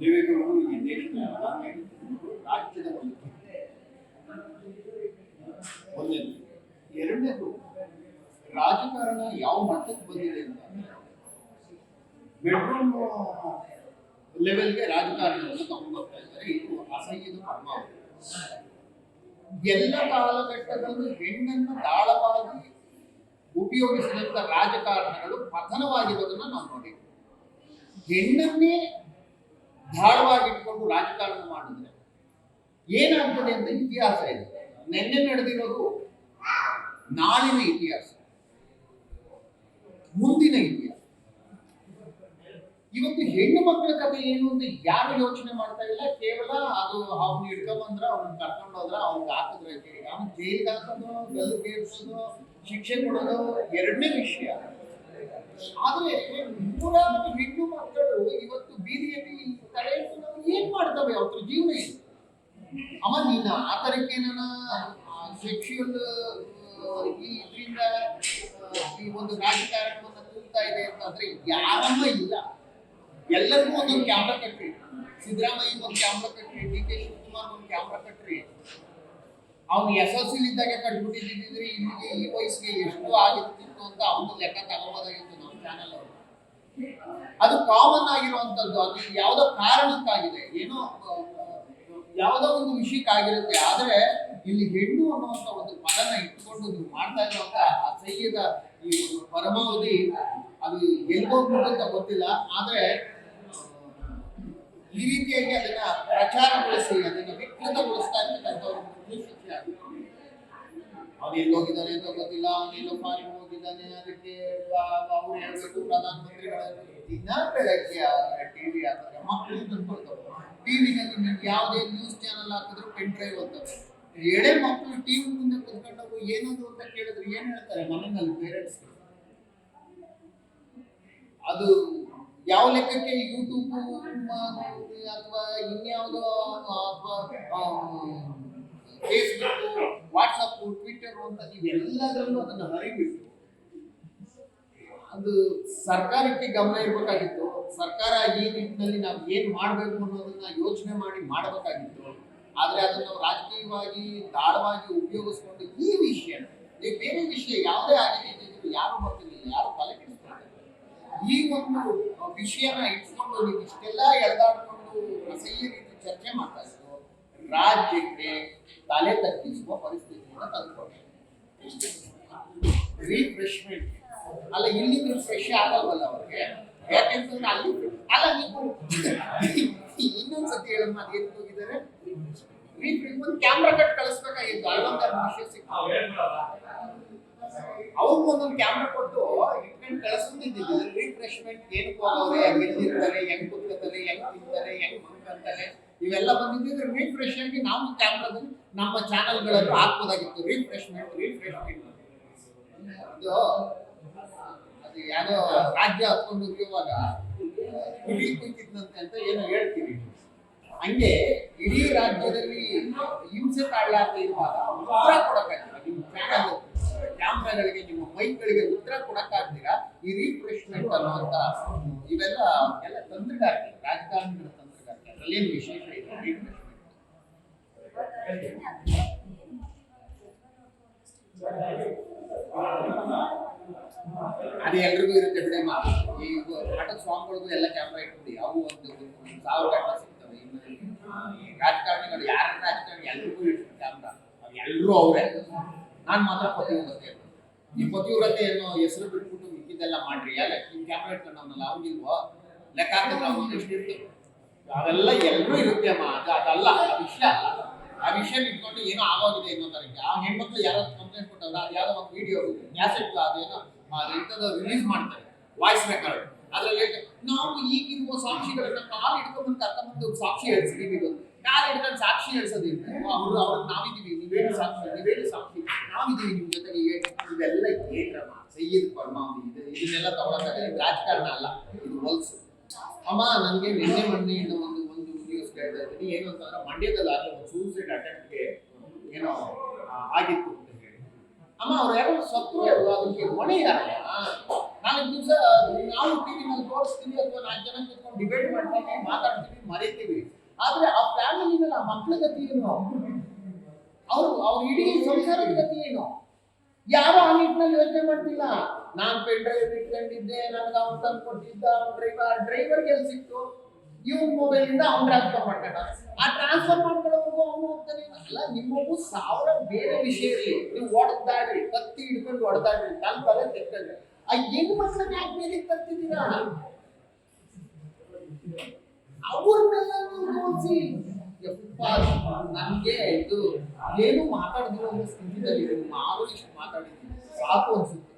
ದೇವೇಗೌಡರು ಈ ದೇಶದ ರಾಜ್ಯದ ಒಂದು ಒಂದನೇದು ಎರಡನೇದು, ರಾಜಕಾರಣ ಯಾವ ಮಟ್ಟಕ್ಕೆ ಬಂದಿದೆ ಅಂತ. ಬೆಡ್ರೂಮ್ ಲೆವೆಲ್ಗೆ ರಾಜಕಾರಣವನ್ನು ತಗೊಂಡು ಬರ್ತಾ ಇದ್ದಾರೆ. ಇದು ಅಸಹ್ಯದ ಪರಮಾವಧಿ ಎಲ್ಲ ಕಾಲಘಟ್ಟದಲ್ಲೂ ಹೆಣ್ಣನ್ನು ದಾಳವಾಗಿ ಉಪಯೋಗಿಸಿದಂತ ರಾಜಕಾರಣಗಳು ಪತನವಾಗಿರೋದನ್ನ ನಾವು ನೋಡಿದೆ ಹೆಣ್ಣನ್ನೇ ಧಾಳವಾಗಿಟ್ಕೊಂಡು ರಾಜಕಾರಣ ಮಾಡಿದ್ರೆ ಏನಾಗ್ತದೆ ಅಂತ ಇತಿಹಾಸ ಇದೆ. ನಿನ್ನೆ ನಡೆದಿರೋದು ನಾಳಿನ ಇತಿಹಾಸ. ಮುಂದಿನ ಇತಿಹಾಸ. ಇವತ್ತು ಹೆಣ್ಣು ಮಕ್ಕಳ ಕಥೆ ಏನು ಅಂತ ಯಾರು ಯೋಚನೆ ಮಾಡ್ತಾ ಇಲ್ಲ. ಕೇವಲ ಅದು ಅವ್ನು ಹಿಡ್ಕೊಂಬಂದ್ರ, ಅವ್ನ ಕರ್ಕೊಂಡು ಹೋದ್ರ ಅವ್ನಿಗೆ ಹಾಕಿದ್ರೆ ಅವ್ನು ಜೈಲಿಗೆ ಹಾಕೋದು ಗಲ್ಲು ಶಿಕ್ಷೆ ಕೊಡೋದು ಎರಡನೇ ವಿಷಯ. ಆದ್ರೆ ನೂರಾರು ಹೆಣ್ಣು ಮಕ್ಕಳು ಇವತ್ತು ಬೀದಿಯಲ್ಲಿ ತಲೆ ಏನ್ ಮಾಡ್ತವೆ? ಅವ್ರ ಜೀವನ ಏನು? ಅಮ್ಮ, ನೀನು ಆ ತರಕ್ಕೆ ಸೆಕ್ಷುಯಲ್ ಈ ಇದರಿಂದ ಈ ಒಂದು ರಾಜಕಾರಣವನ್ನ ತೂಗ್ತಾ ಇದೆ ಅಂತಂದ್ರೆ ಯಾರಮ್ಮ ಇಲ್ಲ. ಎಲ್ಲರಿಗೂ ಒಂದೊಂದು ಕ್ಯಾಮ್ರಾ ಕಟ್ರಿ. ಸಿದ್ದರಾಮಯ್ಯ ಒಂದು ಕ್ಯಾಮ್ರಾ ಕಟ್ರಿ, ಡಿ ಕೆ ಶಿವಕುಮಾರ್ ಒಂದು ಕ್ಯಾಮ್ರಾ ಕಟ್ರಿ. ಅವ್ನು ಇದ್ದಾಗ ಕಟ್ಬಿಟ್ಟಿದ್ರೆ ಇಲ್ಲಿಗೆ ಈ ವಯಸ್ಸಿಗೆ ಎಷ್ಟು ಆಗಿರ್ತಿತ್ತು ಅಂತ ಅವನು ಲೆಕ್ಕ ತಗೋಬೋದಾಗಿತ್ತು ಅದು ಕಾಮನ್ ಆಗಿರುವಂತದ್ದು. ಅದು ಯಾವುದೋ ಕಾರಣಕ್ಕಾಗಿದೆ. ಏನೋ ಯಾವುದೋ ಒಂದು ವಿಷಯಕ್ಕಾಗಿರುತ್ತೆ ಆದ್ರೆ ಇಲ್ಲಿ ಹೆಣ್ಣು ಅನ್ನುವಂತ ಒಂದು ಪದನ ಇಟ್ಕೊಂಡು ನೀವು ಮಾಡ್ತಾ ಇರುವಂತ ಅಸಹ್ಯದ ಈ ಒಂದು ಪರಮಾವಧಿ, ಅದು ಎಲ್ಗೋಗ್ಬಿಟ್ಟು ಅಂತ ಗೊತ್ತಿಲ್ಲ. ಆದ್ರೆ ಈ ರೀತಿಯಾಗಿ ಅದನ್ನ ಪ್ರಚಾರಗೊಳಿಸಿ, ಅದನ್ನ ವಿಕೃತಗೊಳಿಸ್ತಾ ಇರ್ತಕ್ಕಂಥವ್ರು ಶಿಕ್ಷೆ ಆಗುತ್ತೆ ಅವ್ನು ಎಲ್ಲಿ ಹೋಗಿದ್ದಾನೆ ಅಂತ ಗೊತ್ತಿಲ್ಲ. ಅವನೆಲ್ಲೋ ಫಾರಿನ್ ಅದಕ್ಕೆ ಅವ್ರು ಹೇಳ್ಬೇಕು ದಿನ ಬೆಳಗ್ಗೆ ಟಿವಿ ಹಾಕಿದ್ರೆ ಮಕ್ಕಳು ತಂದ್ಕೊಳ್ತವೆ ಟಿವಿನಲ್ಲಿ ನೀವು ಯಾವುದೇ ನ್ಯೂಸ್ ಚಾನಲ್ ಹಾಕಿದ್ರು ಪೆನ್ ಡ್ರೈವ್ ಅಂತವೆ ಎಳೆ ಮಕ್ಕಳು ಟಿವಿ ಮುಂದೆ ಕುತ್ಕೊಂಡವು ಏನದು ಅಂತ ಕೇಳಿದ್ರೆ ಏನ್ ಹೇಳ್ತಾರೆ? ಮನೆಯಲ್ಲಿ ಪೇರೆಂಟ್ಸ್ ಅದು ಯಾವ ಲೆಕ್ಕಕ್ಕೆ ಯೂಟ್ಯೂಬ್ ಅಥವಾ ಇನ್ಯಾವುದೋ, ಅಥವಾ ಫೇಸ್ಬುಕ್ ವಾಟ್ಸಪ್ ಟ್ವಿಟರ್ ಅಂತ, ಇವೆಲ್ಲದರಲ್ಲೂ ಅದನ್ನು ಹರಿಬಿಟ್ಟು ಅದು ಸರ್ಕಾರಕ್ಕೆ ಗಮನ ಇರಬೇಕಾಗಿತ್ತು. ಸರ್ಕಾರ ಈ ನಿಟ್ಟಿನಲ್ಲಿ ನಾವು ಏನು ಮಾಡಬೇಕು ಅನ್ನೋದನ್ನ ಯೋಚನೆ ಮಾಡಿ ಮಾಡಬೇಕಾಗಿತ್ತು. ಆದರೆ ಅದನ್ನು ರಾಜಕೀಯವಾಗಿ ದಾಳವಾಗಿ ಉಪಯೋಗಿಸ್ಕೊಂಡು ಈ ವಿಷಯ, ಈ ಬೇರೆ ವಿಷಯ ಯಾವುದೇ ಆಗಿದೆ ಯಾರು ಬರ್ತಿರಲಿಲ್ಲ ಯಾರು ತಲೆ ಕೆಡಿಸ್ತಾರೆ. ಈ ಒಂದು ವಿಷಯನ ಇಟ್ಕೊಂಡು ನೀವು ಇಷ್ಟೆಲ್ಲ ಎಳೆದಾಡಿಕೊಂಡು ಸಹಿ ರೀತಿ ಚರ್ಚೆ ಮಾಡ್ತಾ ಇದ್ರು ರಾಜ್ಯಕ್ಕೆ ತಲೆ ತಗ್ಗಿಸುವ ಪರಿಸ್ಥಿತಿಯನ್ನು ತಂದುಕೊಂಡು ರಿಫ್ರೆಶ್ಮೆಂಟ್ ಅಲ್ಲ, ಇಲ್ಲಿ ನೀವು ಫ್ರೆಶ್ ಆಗಲ್ವಲ್ಲ ಅವ್ರಿಗೆ? ಯಾಕೆಂತಂದ್ರೆ ಅಲ್ಲಿ ಅಲ್ಲ, ನೀವು ಇನ್ನೊಂದ್ಸತಿ ಹೇಳಮ್ಮ ಅದೇನು ಹೋಗಿದ್ದಾರೆ? ಒಂದು ಕ್ಯಾಮ್ರಾ ಕಟ್ ಕಳಿಸ್ಬೇಕಾಗಿತ್ತು. ಅಲ್ಲೊಂದು ಸಿಕ್ತು. ಅವ್ರಿಗೆ ಒಂದೊಂದು ಕ್ಯಾಮ್ರಾ ಕೊಟ್ಟು ಇಟ್ಕೊಂಡು ಕಳಿಸ್ಕೊಂಡಿದ್ದಿಲ್ಲ ರಿಫ್ರೆಶ್ಮೆಂಟ್ ಏನಕ್ಕೆ ಹೋಗೋರೆ ಎಲ್ಲಿರ್ತಾರೆ ಹೆಂಗ್ ಕುತ್ಕೋತಾರೆ, ಹೆಂಗ್ ತಿಂತಾರೆ, ಹೆಂಗ್ ಮಲ್ಕೊಂತಾರೆ, ಇವೆಲ್ಲ ಬಂದಿದ್ದಿದ್ರೆ ರಿಫ್ರೆಶ್ ಆಗಿ ನಾವು ಕ್ಯಾಮ್ರಾದಲ್ಲಿ ನಮ್ಮ ಚಾನಲ್ಗಳನ್ನು ಹಾಕ್ಬೋದಾಗಿತ್ತು. ರಿಫ್ರೆಶ್ಮೆಂಟ್ ರಿಫ್ರೆಶ್ಮೆಂಟ್ ಇದು, ಅದು ಯಾರೋ ರಾಜ್ಯ ಹತ್ಕೊಂಡು ಇರುವಾಗ ಇಡೀ ಕುಂತಿದ್ನಂತೆ ಅಂತ ಏನೋ ಹೇಳ್ತೀರಿ. ಹಂಗೆ ಇಡೀ ರಾಜ್ಯದಲ್ಲಿ ಹಿಂಸೆ ತಾಳ್ಲಾರ್ದೆ ಇರುವಾಗ ಉತ್ತರ ಕೊಡಕ್ಕಾಗ್ತಿಲ್ಲ ನಿಮ್ಮ ಕ್ಯಾಮ್ರಾಗಳಿಗೆ, ನಿಮ್ಮ ಮೈಕ್ಗಳಿಗೆ ಉತ್ತರ ಕೊಡಕ್ಕಾಗ್ತೀರಾ ಈ ರಿಫ್ರೆಶ್ಮೆಂಟ್ ಅನ್ನುವಂತ ಇವೆಲ್ಲ ಎಲ್ಲ ತಂತ್ರಗಾರಿಕೆ, ರಾಜಕಾರಣಿಗಳ ತಂತ್ರಗಾರಿಕೆ. ಏನು ವಿಶೇಷ ರಿಫ್ರೆಶ್ಮೆಂಟ್ ಅದು ಎಲ್ರಿಗೂ ಇರುತ್ತೆ ಬಿಡಮ್ಮ. ಈ ಆಟ ಸ್ವಾಮಿಗಳಿಗೂ ಎಲ್ಲ ಕ್ಯಾಮ್ರಾ ಇಟ್ಬಿಡಿ. ಅವು ಒಂದು ಸಾವಿರ ಕ್ಯಾಮ್ರಾ ಸಿಗ್ತವೆ. ರಾಜಕಾರಣಿಗಳು ಯಾರ ರಾಜಕಾರಣಿ ಎಲ್ರಿಗೂ ಇಟ್ಟು ಕ್ಯಾಮ್ರಾ ಎಲ್ಲರೂ ಅವರೇ. ನಾನು ಮಾತ್ರ ಪತಿವ್ರತೆ. ಈ ಪತಿವ್ರತೆ ಅನ್ನೋ ಹೆಸರು ಬಿಟ್ಬಿಟ್ಟು ಮಿಕ್ಕಿದ್ದೆಲ್ಲ ಮಾಡ್ರಿ. ಅಲ್ಲ, ನಿಮ್ ಕ್ಯಾಮ್ರಾ ಇಟ್ಕೊಂಡವನಲ್ಲ ಅವ್ನಿಲ್ವೋ ಲೆಕ್ಕ ಹಾಕಿದ್ರೆ ಎಷ್ಟು ಇರ್ತದೆ ಅವೆಲ್ಲ ಎಲ್ಲರೂ ಇರುತ್ತೆ ಅಮ್ಮ. ಅದು ಅದಲ್ಲ ಆ ವಿಷಯ ಅಲ್ಲ. ಆ ವಿಷಯ ಇಟ್ಕೊಂಡು ಏನೋ ಆಗೋಗಿದೆ ಇನ್ನೊಂದರಿಗೆ ಆ ಹೆಣ್ಮಕ್ಳು ಯಾರೋ ಕಂಪ್ಲೇಂಟ್ ಕೊಟ್ಟವ್ರ? ಅದು ಯಾವುದೋ ಒಂದು ವಿಡಿಯೋ ಕ್ಯಾಸೆಟ್ ಅದೇನೋ? ಅದು ಇಂಥದ್ದು ರಿಲೀಸ್ ಮಾಡ್ತಾರೆ. ವಾಯ್ಸ್ ರೆಕಾರ್ಡ್ ಅದ್ರಲ್ಲಿ ನಾವು ಈಗಿರುವ ಸಾಕ್ಷಿಗಳನ್ನ ಕಾಲು ಹಿಡ್ಕೊಂಡ್ಬಂದು ಕರ್ಕೊಂಡ್ಬಂದು ಸಾಕ್ಷಿ ಹೇಳ್ಸಿದೀವಿ ಕಾಲು ಹಿಡ್ಕೊಂಡು ಸಾಕ್ಷಿ ಹೇಳ್ಸೋದಿಲ್ಲ ಅವರು ಅವ್ರಿಗೆ ನಾವಿದ್ದೀವಿ ನೀವೇನು ಸಾಕ್ಷಿ ನೀವೇನು ಸಾಕ್ಷಿ? ನಾವಿದೀವಿ ನಿಮ್ ಜೊತೆಗೆ ಇವೆಲ್ಲ ಏನ್ರಮ್ಮ ಸೈಯದ್ ಪರಮಾವಧಿ ಇದು. ಇದನ್ನೆಲ್ಲ ತಗೊಳಕ್ಕಾಗಲ್ಲ. ಇದು ರಾಜಕಾರಣ ಅಲ್ಲ. ಇದು ಹೊಲ್ಸು. ಅಮ್ಮ, ನನಗೆ ನಿನ್ನೆ ಮೊನ್ನೆಯಿಂದ ಒಂದು ಒಂದು ನ್ಯೂಸ್ ಕೇಳ್ತಾ ಇದ್ದೀನಿ. ಏನು ಅಂತಂದ್ರೆ ಮಂಡ್ಯದಲ್ಲಿ ಆಗಲೇ ಒಂದು ಸೂಸೈಡ್ ಅಟೆಂಪ್ಟ್ಗೆ ಏನೋ ಆಗಿತ್ತು. ಅಮ್ಮ, ಅವ್ರು ಯಾರೋ ಸತ್ರು ಅದಕ್ಕೆ ಹೊಣೆ ಯಾರಮ್ಮ ನಾಲ್ಕು ದಿವಸ, ನಾವು ಟಿವಿನಲ್ಲಿ ತೋರಿಸ್ತೀವಿ ಅಥವಾ ನಾಲ್ಕು ಜನ ಕೂತ್ಕೊಂಡು ಡಿಬೇಟ್ ಮಾಡ್ತೀವಿ, ಮಾತಾಡ್ತೀವಿ, ಮರಿತೀವಿ. ಆದರೆ ಆ ಫ್ಯಾಮಿಲಿ ಮೇಲೆ ಆ ಮಕ್ಳ ಗತಿ ಏನು? ಅವರು, ಅವ್ರ ಇಡೀ ಸಂಸಾರದ ಗತಿ ಏನು? ಯಾರು ಆ ನಿಟ್ಟಿನಲ್ಲಿ ಯೋಚನೆ ಮಾಡ್ತಿಲ್ಲ? ನಾನು ಪೆನ್ ಇಟ್ಕೊಂಡಿದ್ದೆ, ನನಗೆ ಅವ್ನು ತಂದು ಕೊಟ್ಟಿದ್ದ ಅವ್ನ ಡ್ರೈವರ್ ಡ್ರೈವರ್ಗೆ ಎಲ್ಲಿ ಸಿಕ್ತು? ಇವ್ನ ಮೊಬೈಲ್ ಇಂದ ಅವ್ನ್ ಟ್ರಾನ್ಸ್ಫರ್ ಮಾಡ್ಕೊಂಡ. ಆ ಟ್ರಾನ್ಸ್ಫರ್ ಅವ್ನು ನಿಮ್ಮವು ಸಾವಿರ ಬೇರೆ ವಿಷಯ ಇರಲಿ. ನೀವು ಹೊಡೆದಾಡ್ರಿ ಕತ್ತಿ ಹಿಡ್ಕೊಂಡು ಹೊಡೆದಾಡ್ರಿ ನಾನು ತಲೆ ತೆಕ್ಕಂಡ್ರಿ ಆ ಹೆಣ್ಣು ಮಕ್ಕಳನ್ನ ಯಾಕೆ ಮೇಲೆ ತರ್ತಿದ್ದೀರಾ? ಅವ್ರನ್ನೆಲ್ಲ ತೋರಿಸಿ. ನನ್ಗೆ ಇದು, ಏನು ಮಾತಾಡಿದ್ರು ಸ್ಥಿತಿದಲ್ಲಿ ಮಾರು ಇಷ್ಟು ಮಾತಾಡಿದ್ದೀನಿ. ಸಾಕು ಅನ್ಸುತ್ತೆ.